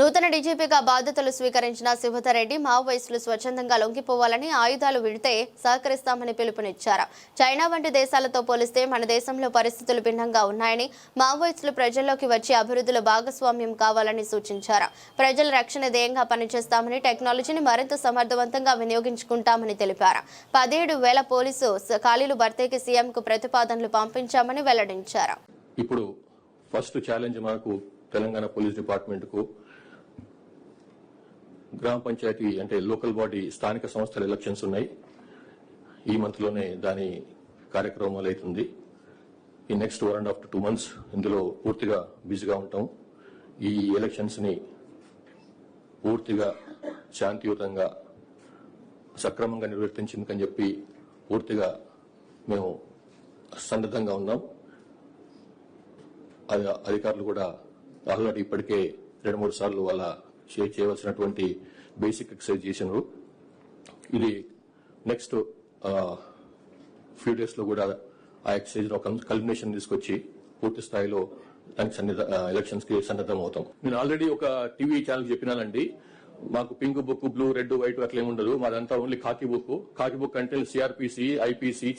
నూతన డీజీపీగా బాధ్యతలు స్వీకరించిన శివధరెడ్డి మావోయిస్టులు స్వచ్ఛందంగా లొంగిపోవాలని ఆయుధాలు విడితే సహకరిస్తామని పిలుపునిచ్చారు. చైనా వంటి దేశాలతో పోలిస్తే మన దేశంలో పరిస్థితులు భిన్నంగా ఉన్నాయని మావోయిస్టులు ప్రజల్లోకి వచ్చి అభివృద్ధిలో భాగస్వామ్యం కావాలని సూచించారు. ప్రజల రక్షణ ధ్యేయంగా పనిచేస్తామని టెక్నాలజీని మరింత సమర్థవంతంగా వినియోగించుకుంటామని తెలిపారు. పదిహేడు వేల పోలీసు ఖాళీలు భర్తీకి సీఎంకు ప్రతిపాదనలు పంపించామని వెల్లడించారు. ఇప్పుడు ఫస్ట్ ఛాలెంజ్ మనకు తెలంగాణ పోలీస్ డిపార్ట్మెంట్కు గ్రామ పంచాయతీ అంటే లోకల్ బాడీ స్థానిక సంస్థల ఎలక్షన్స్ ఉన్నాయి. ఈ మంత్లోనే దాని కార్యక్రమాలు అవుతుంది. ఈ next one and half to two months ఇందులో పూర్తిగా బిజీగా ఉంటాం. ఈ ఎలక్షన్స్ని పూర్తిగా శాంతియుతంగా సక్రమంగా నిర్వర్తించిందని చెప్పి పూర్తిగా మేము సన్నద్ధంగా ఉన్నాం. అధికారులు కూడా ఆల్రెడీ ఇప్పటికే రెండు మూడు సార్లు వాళ్ళ షేర్ చేయవలసినటువంటి బేసిక్ ఎక్సర్సైజ్ చేసినారు ఇది నెక్స్ట్ ఫ్యూ డేస్లో కూడా ఆ ఎక్సర్సైజ్లో కల్మినేషన్ తీసుకొచ్చి పూర్తి స్థాయిలో దానికి సన్నిధ ఎలక్షన్స్కి సన్నద్ధం అవుతాం. నేను ఆల్రెడీ ఒక టీవీ ఛానల్ చెప్పినానండి. మాకు pink book blue red white అట్లా ఏమి ఉండదు. మాదంతా ఓన్లీ కాకి బుక్ కాకి బుక్ అంటే సిఆర్పిసి ఐపీసీ